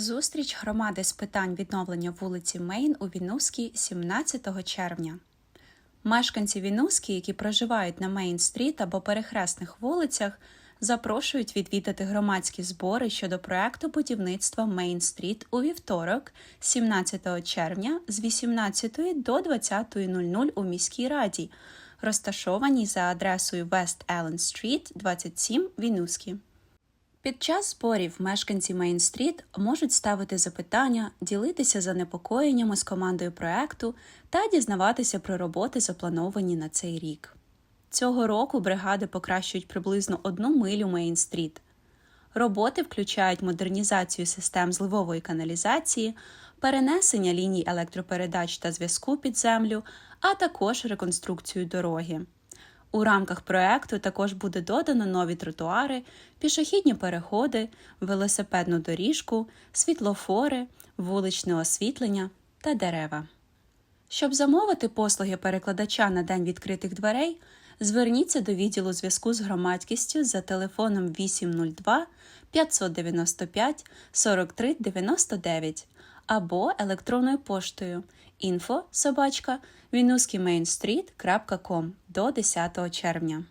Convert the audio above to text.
Зустріч громади з питань відновлення вулиці Мейн у Вінуській 17 червня. Мешканці Вінуські, які проживають на Мейн-стріт або перехресних вулицях, запрошують відвідати громадські збори щодо проекту будівництва Мейн-стріт у вівторок, 17 червня з 18 до 20.00 у міській раді, розташованій за адресою West Allen Street, 27 Вінуські. Під час зборів мешканці Мейн-стріт можуть ставити запитання, ділитися занепокоєннями з командою проекту та дізнаватися про роботи, заплановані на цей рік. Цього року бригади покращують приблизно одну милю Мейн-стріт. Роботи включають модернізацію систем зливової каналізації, перенесення ліній електропередач та зв'язку під землю, а також реконструкцію дороги. У рамках проекту також буде додано нові тротуари, пішохідні переходи, велосипедну доріжку, світлофори, вуличне освітлення та дерева. Щоб замовити послуги перекладача на день відкритих дверей, зверніться до відділу зв'язку з громадськістю за телефоном 802 595 43 99 або електронною поштою info собачка до 10 червня.